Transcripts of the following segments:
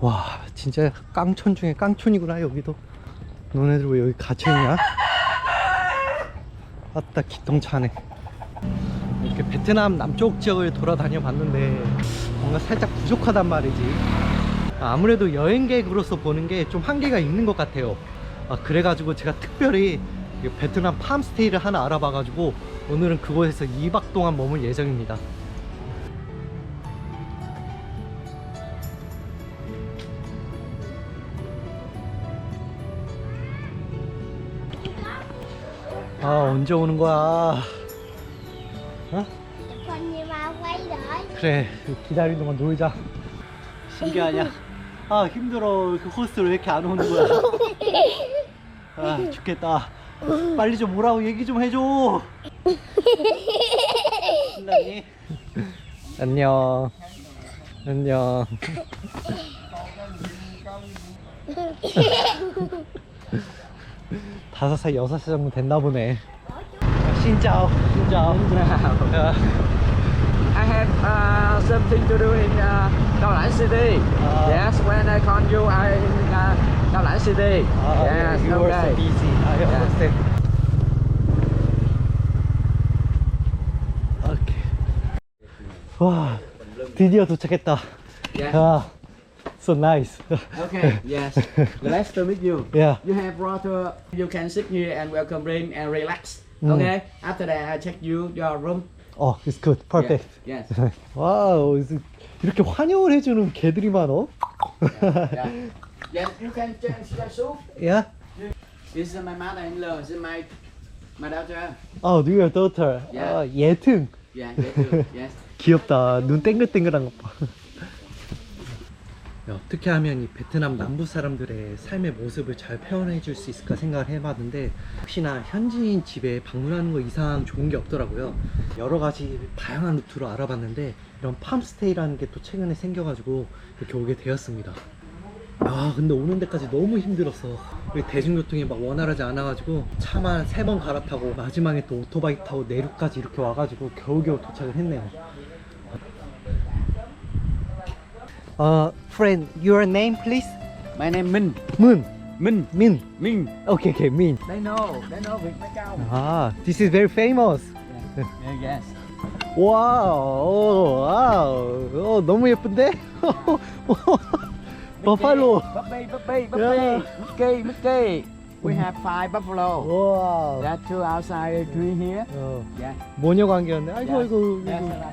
와 진짜 깡촌 중에 깡촌이구나 여기도. 너네들 왜 여기 갇혀있냐? 아따 기똥차네. 이렇게 베트남 남쪽 지역을 돌아다녀 봤는데 뭔가 살짝 부족하단 말이지. 아무래도 여행객으로서 보는 게 좀 한계가 있는 것 같아요 아, 그래가지고 제가 특별히 이 베트남 팜스테이를 하나 알아봐가지고 오늘은 그곳에서 2박 동안 머물 예정입니다. 아 언제 오는 거야? 어? 그래 기다리는 동안 놀자. 신기하냐? 아 힘들어. 그 호스를 왜 이렇게 안 오는 거야 아 죽겠다 빨리 좀 오라고 얘기 좀 해줘 신나니? 안녕 안녕 다섯 살 여섯 살 정도 됐나 보네 신짜오 신짜오 야. I have uh, something to do in uh, Cao Lãnh City. Ah. yes, when I call you, I uh, Cao Lãnh City. 아, yes, you were so okay. busy. I Yeah. understand. 오케이. 와, 드디어 도착했다. Yeah. 야, so nice. Okay, yes. Nice to meet you. Yeah. You have water. You can sit here and welcome rain and relax. Mm. Okay. After that, I check you your room. 어, it's good, perfect. Yes. 와우, 이렇게 환영을 해주는 개들이 많어. yeah. Yes, you can change your shoe. 야, This is my mother-in-law. This is my my daughter. 어, your daughter. Yeah. 어, 예튼. Yeah, yes, you. yes. 귀엽다. 눈 땡글땡글한 것 봐. 어떻게 하면 이 베트남 남부 사람들의 삶의 모습을 잘 표현해 줄 수 있을까 생각을 해봤는데 혹시나 현지인 집에 방문하는 거 이상 좋은 게 없더라고요. 여러 가지 다양한 루트로 알아봤는데 이런 팜스테이라는 게 또 최근에 생겨가지고 이렇게 오게 되었습니다. 아 근데 오는 데까지 너무 힘들었어 대중교통이 막 원활하지 않아가지고 차만 세 번 갈아타고 마지막에 또 오토바이 타고 내륙까지 이렇게 와가지고 겨우겨우 도착을 했네요 어, friend, your name please? My name Minh. 문, Minh. 민. Minh. 오케이, 오케이, 민. They know. They know Việt Macau. 아, this is very famous. Yeah, yes. 와우, 와우, 어, 너무 예쁜데? 버팔로. Puppy, puppy, puppy. Yeah. Mickey, Mickey. We have five buffalo. There are two outside, three here. 어, Yeah. 모녀 관계였네. 아이고, Yeah. 아이고, Yes, sir.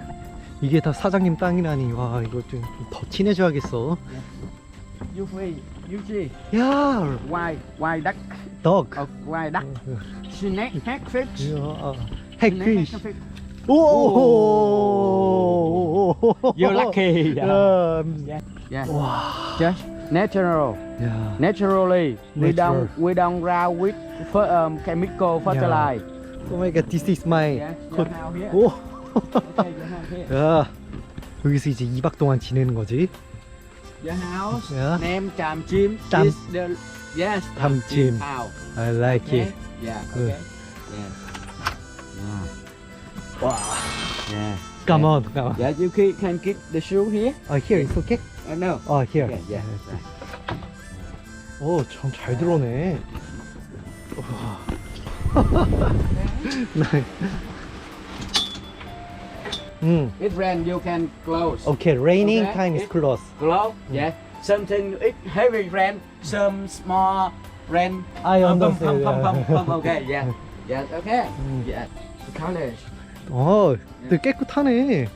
이게 다 사장님 땅이라니. 와, 이거 좀 더 친해져야겠어. You free. You see. 야, White, white duck. 덕. Oh, white duck. Snake, hagfish. 야, Snake, hagfish. 오. You're lucky. 야, Yeah. Yeah. 와. Just natural. 야. Naturally. We Natural. don't we don't grow with fer- um, chemical fertilizer. 오 마이 갓, this is my Yeah. coat. Your house here. 오. Okay, your house here. 야. 여기서 이제 2박 동안 지내는 거지. Your house. Yeah. Name Cham Chim. Cham- Is the yes. Cham Chim. House. I like Okay. it. Yeah. Good. Okay. Yes. Yeah. 와. Yeah. Come on, come on. Yeah. You can, can keep the shoe here. 아, here is okay? Uh, no. 아, here. Okay. Yeah. Right. 오, 참 잘 들어오네. 네. 음, It rain. You can close. okay. Raining Okay. time is It- close. Close. Yeah. Something it heavy rain. Some small rain. I Pum, pum, understand. pum, pum, pum, pum. Okay. Yeah. Yes. Okay. Mm. Yeah. The college. 어, 되게 깨끗하네. Yeah.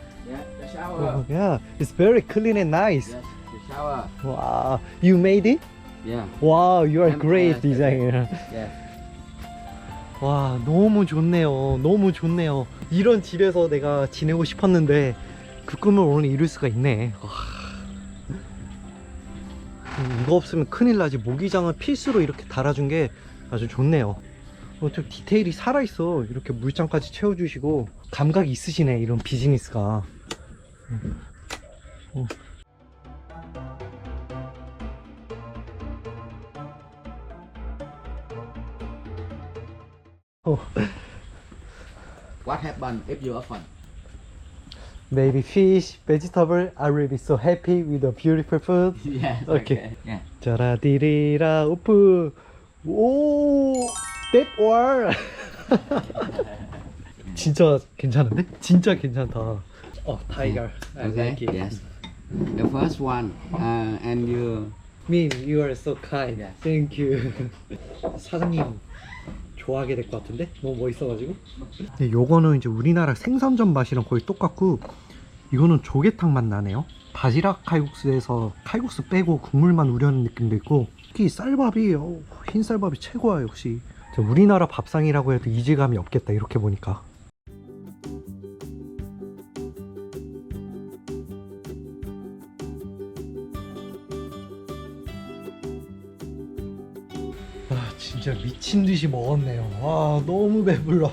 The shower. 어, yeah, it's very clean and nice. Yes. The shower. 와, you made it? Yeah. Wow, you are I'm- great yeah. designer. Yeah. 와, 너무 좋네요. 너무 좋네요. 이런 집에서 내가 지내고 싶었는데 그 꿈을 오늘 이룰 수가 있네. 와. 음, 이거 없으면 큰일 나지. 모기장을 필수로 이렇게 달아준 게 아주 좋네요. 어, 좀 디테일이 살아있어. 이렇게 물장까지 채워주시고 감각이 있으시네. 이런 비즈니스가. 음. 어. What happen if you orphan? Maybe fish, vegetable. I will be so happy with the beautiful food. yes. Okay. Yeah. 짜라디리라 오프. 오, that one. 진짜 괜찮은데? 진짜 괜찮다. 어, 타이거. I Okay. like it. Yes. The first one, uh, and you. Min, you are so kind. Yes. Thank you. 사장님 좋아하게 될 것 같은데? 너무 멋있어가지고. 네, 요거는 이제 우리나라 생선전 맛이랑 거의 똑같고 이거는 조개탕 맛 나네요. 바지락 칼국수에서 칼국수 빼고 국물만 우려낸 느낌도 있고 특히 쌀밥이 어우, 흰 쌀밥이 최고야 역시. 우리나라 밥상이라고 해도 이질감이 없겠다 이렇게 보니까. 아 진짜 미친 듯이 먹었네요. 와 너무 배불러.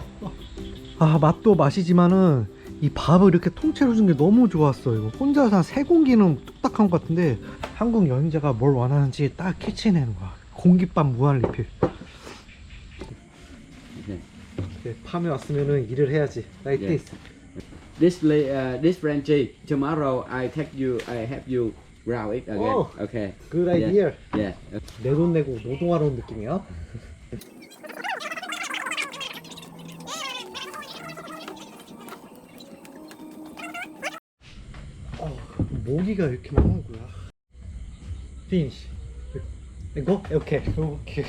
아 맛도 맛이지만은 이 밥을 이렇게 통째로 준 게 너무 좋았어요. 혼자서 한 세 공기는 뚝딱한 것 같은데 한국 여행자가 뭘 원하는지 딱 캐치해내는 거야. 공깃밥 무한 리필. Okay. 네, 밤에 왔으면은 일을 해야지. Like 예. this. This play, uh, this Frenchie. Tomorrow I take you. I have you ground it again. Oh. Okay. Good Yeah. idea. Yeah. 내 돈 내고 노동하러 온 느낌이야. 어, 모기가 이렇게 많은 거야. 피니시. 이거? 오케이. 오케이.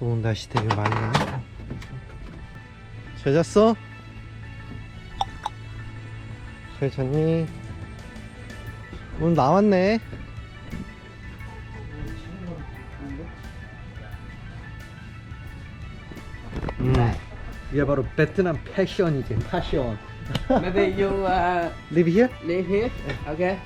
오늘 날씨 되게 맑네. 잘 잤어? 잘 잤니? 오늘 나왔네. 음, 이게 바로 베트남 패션이지, 패션. Maybe you uh, Live here? live here. Okay.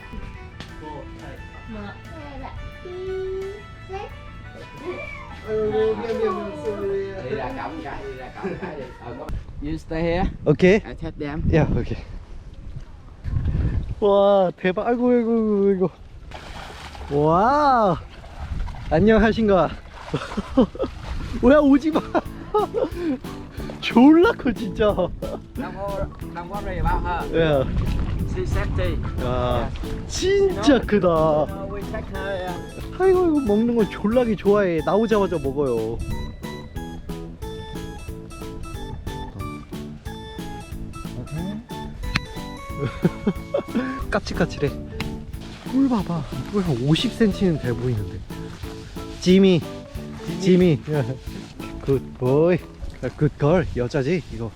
Đi ra cổng cái, đi ra cổng cái đi. Ờ, có- You stay here. 오케이. I take them. 야, 오케이. 와, 대박. 아이고, 아이고, 아이고. 와. 안녕하신가. 왜 오지 마. 졸라 커, 진짜. Don't worry, don't worry about her. 야, She's safety. 야, 진짜 크다. Uh, we take her. Uh, 아이고, 이거 먹는 걸 졸라게 좋아해. 나오자마자 먹어요. 까칠까칠해. 뿔 봐봐. 뿔한 50cm는 돼 보이는데. 지미, 지미. 굿보이. 굿걸. 여자지, 이거.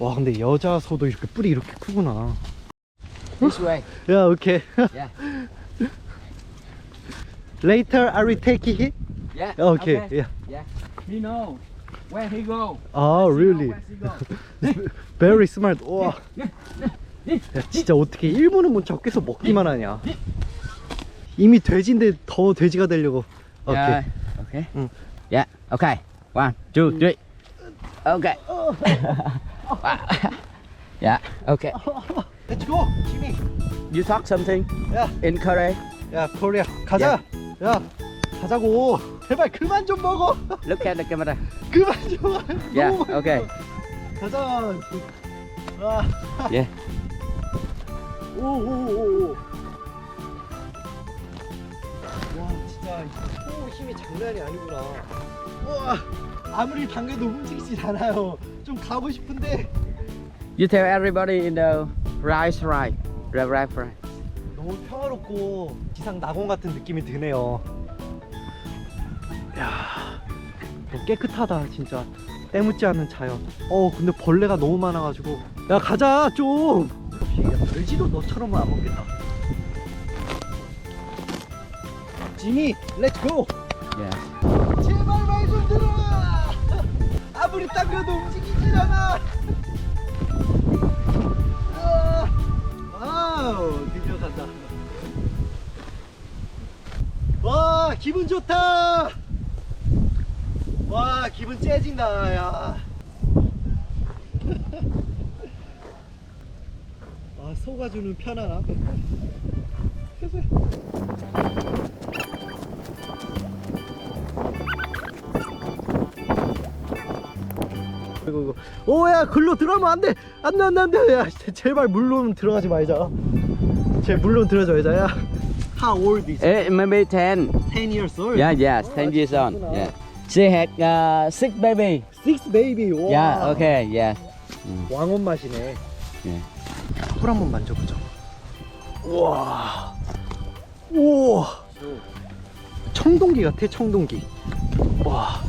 와, 근데 여자 소도 이렇게 뿔이 이렇게 크구나. this way. 야, 오케이. Yeah. Later, I will take it. Yeah. Okay, okay. yeah. Yeah. He know where he go. 아, know really? Very smart. 와. 야, 진짜 어떻게 1분은 못 적게서 먹기만 하냐. 이미 돼지인데 더 돼지가 되려고. 오케이. Yeah. Okay. Mm. Yeah. Okay. One, two, three. Okay. yeah. Okay. Let's go. 지미. You talk something 야, in Korea. 야, 코리아. 가자. 야, 가자고. 제발 그만 좀 먹어. Look at the camera. 그만 좀. Yeah, 너무 많이 okay. 먹어. 가자. 아. Yeah. 오, 오, 오, 오. 와, 진짜 코 힘이 장난이 아니구나. 와, 아무리 당겨도 움직이질 않아요. 좀 가고 싶은데 You tell everybody in the rice right. The right right. 너무 평화롭고 기상 낙원 같은 느낌이 드네요. 야, 너무 깨끗하다 진짜. 때묻지 않는 자연. 어, 근데 벌레가 너무 많아가지고. 야, 가자 좀. 야, 돼지도 너처럼은 안 먹겠다. 지미, 렛츠 고. Yeah. 제발 말 좀 들어. 아무리 당겨도 움직이질 않아. 아우 기분 좋다. 와 기분 째진다 야. 아 소가 주는 편안함? 오야 글로 들어가면 안돼. 안돼 안돼 안돼. 야 제발 물론 들어가지 말자. 제 물론 들어줘야자 야. How old is it? Maybe 10 10 years old? Yeah, yes, 10 years old. Yeah. She had uh, six baby. Six baby 와 Yeah, okay, yeah. 왕원 맛이네 예. 뿔 한번 만져보자 우와 우와 청동기 같아 청동기 와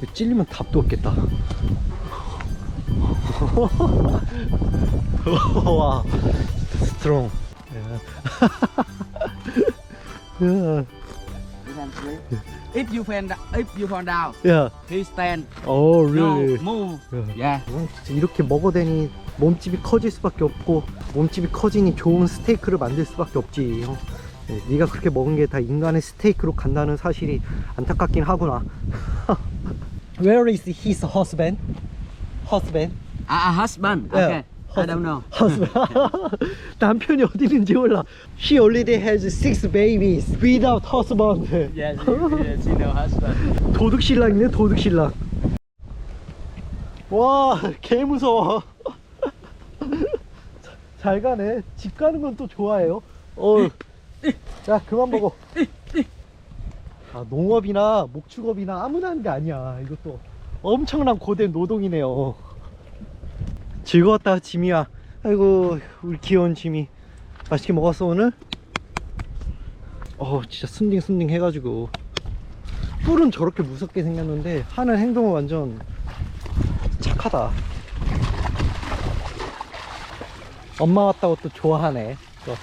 이거 찔리면 답도 없겠다 와 스트롱 야, If you fall down, if you fall down, 야, he stand. 어, No, really? move. 야. Yeah. 어, 진짜 이렇게 먹어대니 몸집이 커질 수밖에 없고 몸집이 커지니 좋은 스테이크를 만들 수밖에 없지 형. 네, 네가 그렇게 먹은 게 다 인간의 스테이크로 간다는 사실이 안타깝긴 하구나 Where is his husband? Husband? Ah, uh, husband. Yeah. Okay. I don't know. husband. 남편이 어디 있는지 몰라. She already has six babies without husband. Yes, yes, you know husband. 도둑 신랑이네 도둑 신랑. 와 개 무서워. 자, 잘 가네. 집 가는 건 또 좋아해요. 어 자 그만 먹어 아 농업이나 목축업이나 아무나 하는 게 아니야. 이것도 엄청난 고된 노동이네요 즐거웠다 지미야 아이고 우리 귀여운 지미 맛있게 먹었어 오늘? 어 진짜 순딩 순딩 해가지고 뿔은 저렇게 무섭게 생겼는데 하는 행동은 완전 착하다. 엄마 왔다고 또 좋아하네. 또.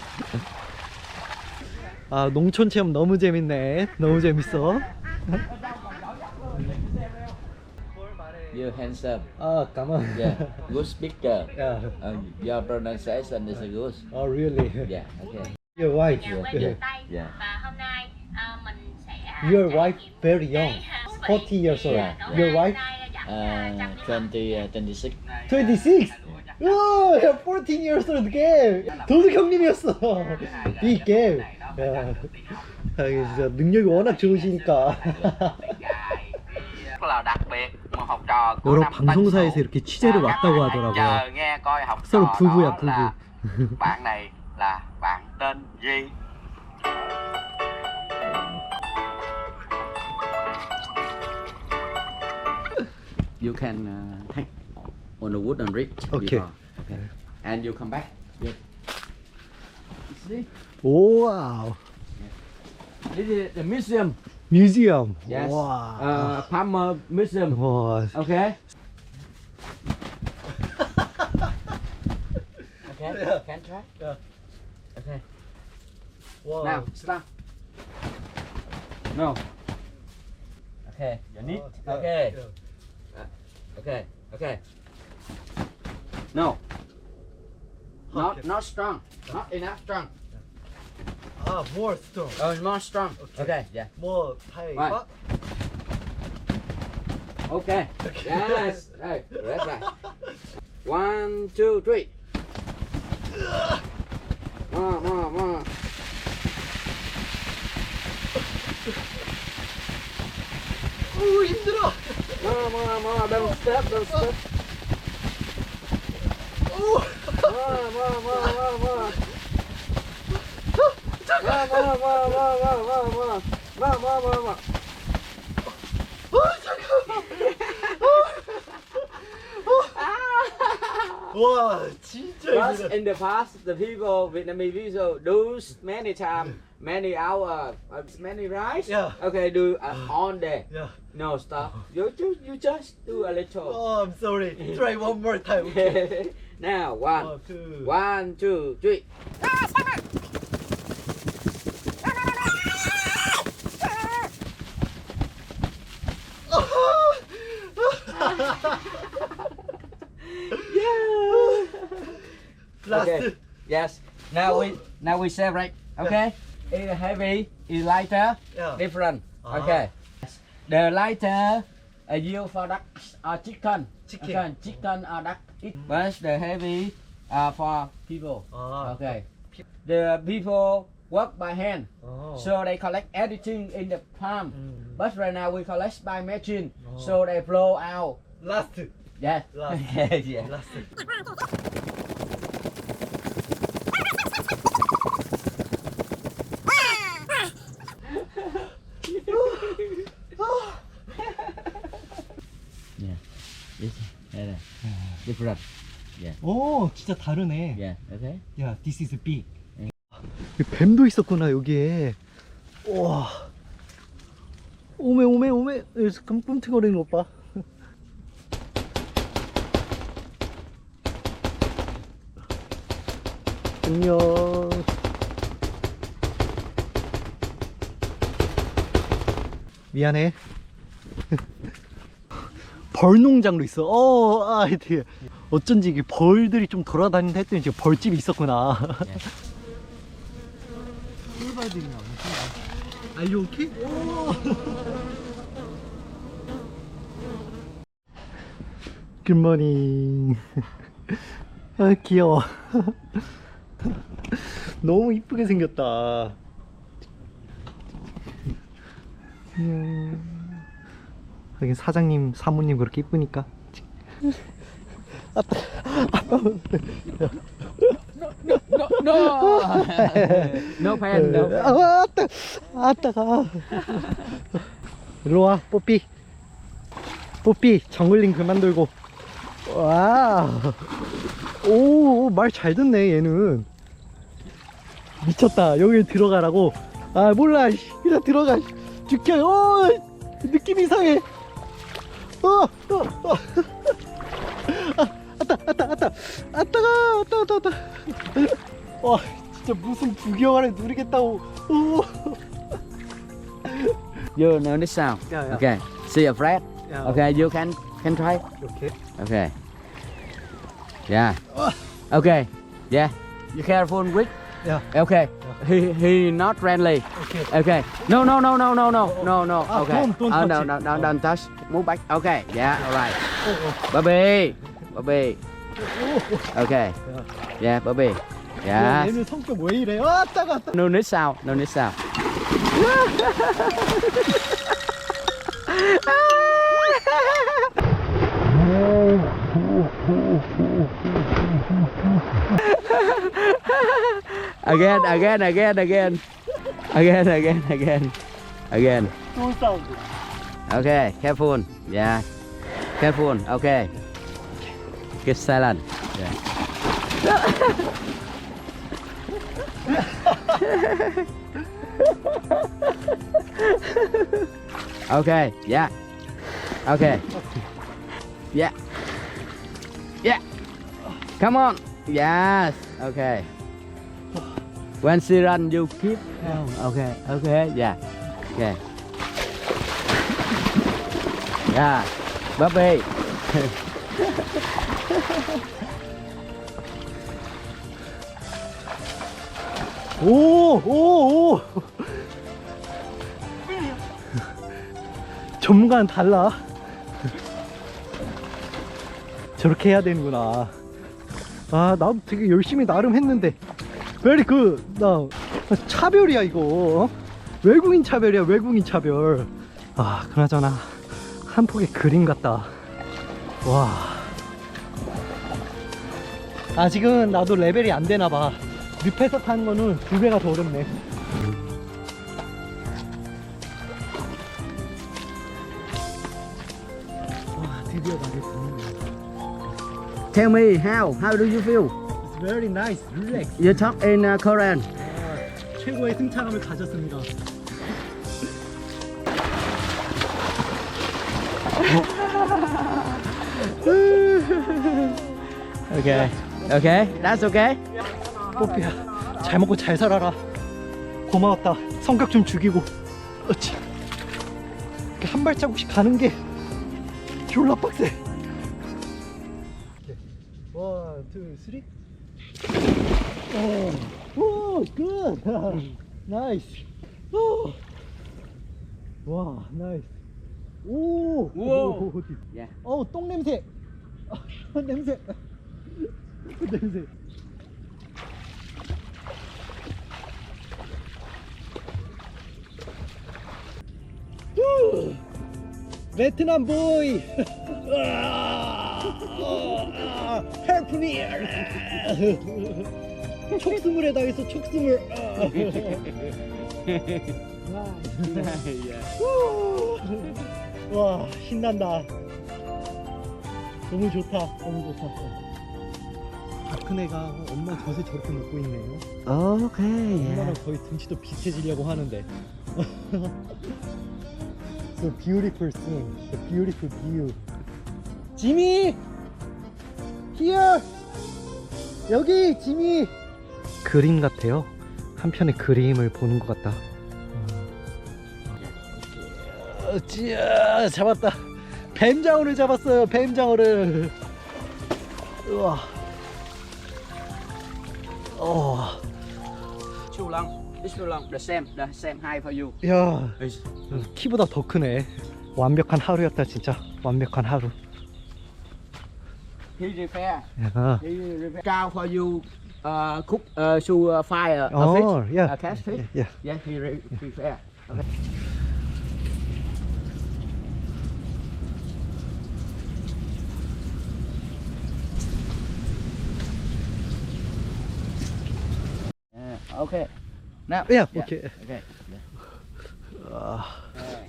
아 농촌 체험 너무 재밌네. 너무 재밌어. You're handsome. 아 까만. Yeah. Good speaker. 야. Uh, your pronunciation is good. 어 really. Yeah. Okay. Your wife. Chào quay Yeah. đường tay Yeah. và hôm nay à, mình sẽ Your trải wife nghiệm very cái, young. à, thú vị. 40 years old. Thì, à, tối Your nay wife? nay dẫn, Uh, à, Trâm đi học. 20, uh, 26. 26. 와, 야, 14 years old game. 도둑 형님이었어. 이 게임. 야, 아, 이게 진짜 능력이 워낙 좋으시니까. rất là đặc biệt một học trò của 여러 năm tân 방송사에서 sửu. 이렇게 취재를 À, 왔다고 các bạn 하더라고요. chờ nghe coi học 서로 trò 부부야, đó là 부부. bạn này là bạn tên Duy You can uh, take on the wooden ridge. Okay. before. Okay. And you come back. Yeah. See? 와우. This is the museum. Museum. Yes. Wow. Uh, Palmer Museum. Wow. Okay. okay. Yeah. Can try. Yeah. Okay. Wow. Now stop. No. Okay. You need. Oh, okay. Yeah. Uh, okay. Okay. No. Not not strong. Not enough strong. 아, more strong. Oh, more strong. Okay. Okay. Yeah. more tight. Right. Okay. Yes. Hey, that's right. One, two, three. More, more, more. 오, 힘들어. More, more, more. Don't stop. Don't stop. More, more, more, more, more. More, more, more, more, more, more, more. More, more, more, more. 와, 진짜 Because 힘들어. in the past, the people, Vietnamese people, do many time, many hour, uh, many rice. Yeah. Okay, do uh, on day. 야. No stop. You, you, you just do a little. Oh, I'm sorry. Try one more time. now one, One, two. one, two, three. Okay. Yes. Now we now we separate. Okay. Yeah. It's heavy. It's lighter. Yeah. Different. Uh -huh. Okay. The lighter uh, you for ducks or chicken. Chicken. Okay. Chicken or duck. But the heavy uh, for people. Uh, okay. The people work by hand. Oh. So they collect everything in the palm. Mm. But right now we collect by machine. Oh. So they blow out. Last. Yes. Last. yeah. Last. Different. 오, 진짜 다르네. Yeah. Okay. 야, this is big. 응. 뱀도 있었구나 여기에. 와. 오메 오메 오메. 여기서 끔- 꿈틀거리는 것 봐. 안녕. 미안해. 벌 농장도 있어. 어, 아, 되게. 어쩐지 이게 벌들이 좀 돌아다닌다 했더니 지금 벌집이 있었구나. 꿀벌들이 나오네. Are you okay? Morning. 아, 귀여워. 너무 이쁘게 생겼다. 안녕. 여기 사장님, 사모님 그렇게 이쁘니까. No. No. no pen. No. 아, 아따, 아따가. 일로 와, 뽀삐. 뽀삐, 정글링 그만 들고. 와. 오, 말 잘 듣네, 얘는. 미쳤다. 여기 들어가라고. 아, 몰라. 씨. 그냥 들어가. 죽여. 어, 느낌 이상해. 어, 어, 어. 아, 아따, 아따, 아따. 아따가, 아따, 아따, 아따. 와, 진짜 무슨 부경화를 누리겠다고. 오. You know this sound. Yeah, yeah. Okay. See a Fred. Yeah. Okay. You can can try. 이렇게. Okay. Yeah. Okay. Yeah. You careful with. 야, Okay. He he not friendly. 오케이. Okay. No no no no no no no no. Ah, Okay. don't- don't oh, no touch no it. no Oh. don't touch. Move back. Okay. Yeah. All right. 어, 어. Bobby. Bobby. Okay. Yeah. Bobby. 야, Yeah. 얘는 성격 왜 이래? 아, 따가, 따. No need sound. No need sound. Again, again, again, again. Again, again, again. Again. Okay, careful. Yeah. Careful. Okay. Keep silent. Yeah. okay, yeah. Okay. Yeah. Yeah. Come on. Yes. Okay. When she run, you keep. Okay. Okay. Yeah. Okay. Yeah. Bobby. 오, 오, 오. 전문가는 달라. 저렇게 해야 되는구나. 아, 나도 되게 열심히 나름 했는데. Very good. 나 차별이야 이거. 어? 외국인 차별이야 외국인 차별. 아, 그나저나 한 폭의 그림 같다. 와. 아직은 나도 레벨이 안 되나 봐. 늪에서 타는 거는 두 배가 더 어렵네. 와, 드디어 나를 걷는다. Tell me how. How do you feel? Very nice, relax. You talk in uh, Korean. 최고의 승차감을 가졌습니다. Okay. Okay. That's okay. 뽀삐야, 잘 먹고 잘 살아라. 고마웠다. 성격 좀 죽이고. 어찌. 이렇게 한 발자국씩 가는 게 졸라 빡세. 원, 투, 쓰리. 오, 오, 굿. 나이스. 오. 와, 나이스. 오, 우와. Yeah. 어우, 똥 냄새. 아, 냄새. 냄새. 베트남 보이. 헬프 미 촉수물 에 당해서 촉수물. 와 신난다. 너무 좋다. 너무 좋다. 박근혜가 엄마 젖을 저렇게 먹고 있네요. Okay. 엄마랑 거의 등치도 비슷해지려고 하는데. So beautiful scene The beautiful view. 지미! Here! 여기 지미! 그림 같아요 한 편의 그림을 보는 것 같다 어, 찌야 잡았다 뱀장어를 잡았어요 뱀장어를 우와 어. Too long. It's too long. The same. The same height for you. 야 키보다 더 크네 완벽한 하루였다 진짜 완벽한 하루 He repair. 야. He repair. Cow for you. Uh, cook. Uh, to uh, fire a 어, fish. 야. A catch fish. 야. Yeah, he re- repair. Okay. Yeah, okay. Now. 야, Yeah, 오케이. Okay.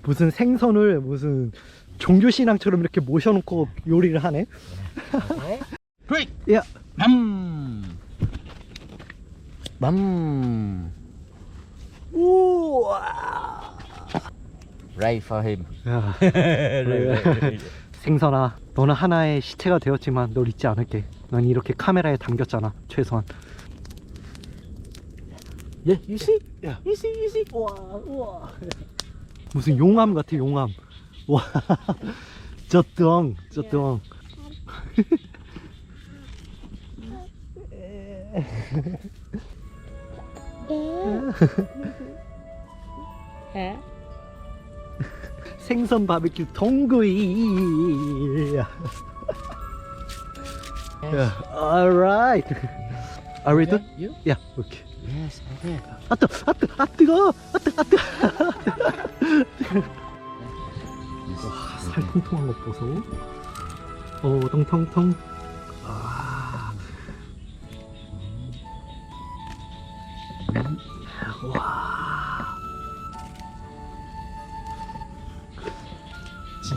무슨 생선을 무슨 종교 신앙처럼 이렇게 모셔놓고 요리를 하네. Three. 야, Bum. 우와. Ray for him. 야. 생선아, 너는 하나의 시체가 되었지만 널 잊지 않을게. 넌 이렇게 카메라에 담겼잖아, 최소한. Yeah, you see? 야, You see? You see? 우와, 우와. 무슨 용암 같아, 용암. 와, 저 뚱, 저 뚱. 생선 바베큐 동구이. 야, alright. Are we done? You? 야, 오케이. Yes, okay. 아 뜨, 아 뜨, 아 뜨거, 아 뜨, 아 뜨. 와, 살 통통한 거 보소. 어, 통통통. 아.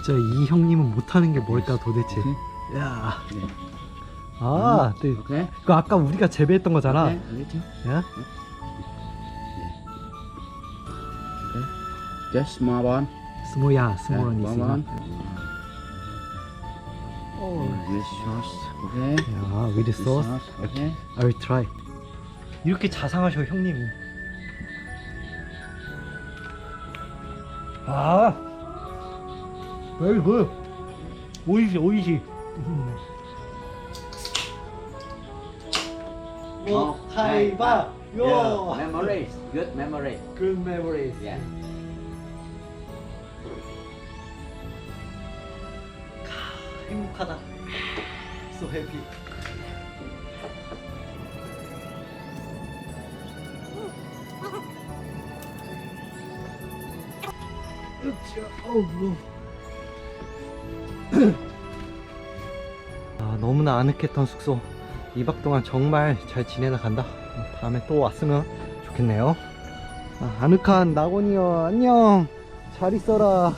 진짜 이 형님은 못하는 게 뭘까 도대체. 야. 네. 아, 네. 그 아까 우리가 재배했던 거잖아. Too. 야? Just small one. 스모야, 스모는 small 있어. 어. This sauce. Okay. 야, with. Okay. I will try. 이렇게 자상하셔 형님이. 아, very good. 오이시, 오이시. 뭐, 하이바, Yeah. 요. Memories. Good memory. Good memories. Yeah. 행복하다. So happy. 아, 너무나 아늑했던 숙소. 2박 동안 정말 잘 지내다 간다. 다음에 또 왔으면 좋겠네요. 아, 아늑한 낙원이여, 안녕. 잘 있어라.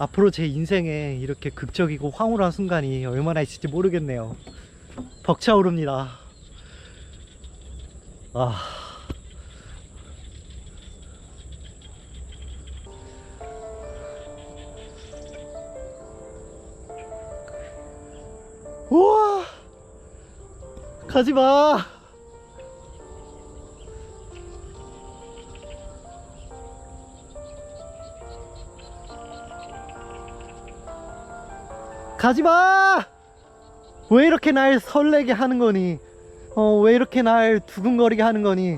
앞으로 제 인생에 이렇게 극적이고 황홀한 순간이 얼마나 있을지 모르겠네요. 벅차오릅니다. 아. 우와! 가지 마! 가지 마! 왜 이렇게 날 설레게 하는 거니? 어, 왜 이렇게 날 두근거리게 하는 거니?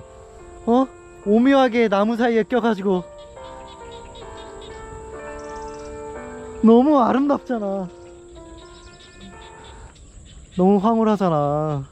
어? 오묘하게 나무 사이에 껴가지고. 너무 아름답잖아. 너무 황홀하잖아